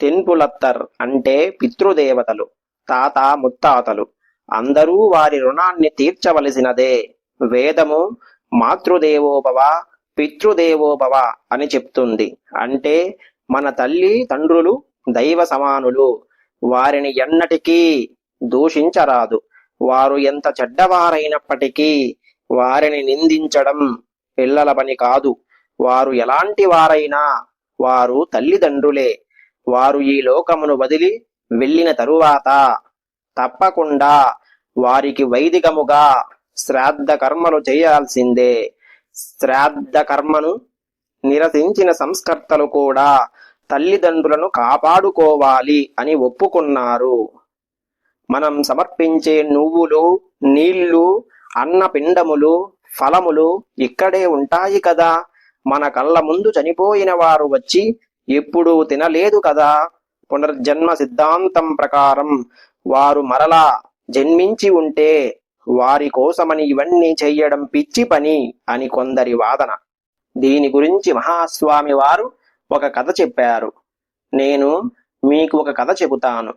తెన్పులత్తర్ అంటే పితృదేవతలు తాత ముత్తాతలు. అందరూ వారి రుణాన్ని తీర్చవలసినదే. వేదము మాతృదేవోభవ పితృదేవోభవ అని చెప్తుంది. అంటే మన తల్లి తండ్రులు దైవ సమానులు. వారిని ఎన్నటికీ దూషించరాదు. వారు ఎంత చెడ్డవారైనప్పటికీ వారిని నిందించడం పిల్లల పని కాదు. వారు ఎలాంటి వారైనా వారు తల్లిదండ్రులే. వారు ఈ లోకమును వదిలి వెళ్ళిన తరువాత తప్పకుండా వారికి వైదికముగా శ్రాద్ధ కర్మలు చేయాల్సిందే. శ్రాద్ధ కర్మను నిరసించిన సంస్కర్తలు కూడా తల్లిదండ్రులను కాపాడుకోవాలి అని ఒప్పుకున్నారు. మనం సమర్పించే నువ్వులు నీళ్ళు అన్నపిండములు ఫలములు ఇక్కడే ఉంటాయి కదా. మన కళ్ళ ముందు చనిపోయిన వారు వచ్చి ఎప్పుడూ తినలేదు కదా. పునర్జన్మ సిద్ధాంతం ప్రకారం వారు మరలా జన్మించి ఉంటే వారి కోసమని ఇవన్నీ చెయ్యడం పిచ్చి పని అని కొందరి వాదన. దీని గురించి మహాస్వామి వారు ఒక కథ చెప్పారు. నేను మీకు ఒక కథ చెబుతాను.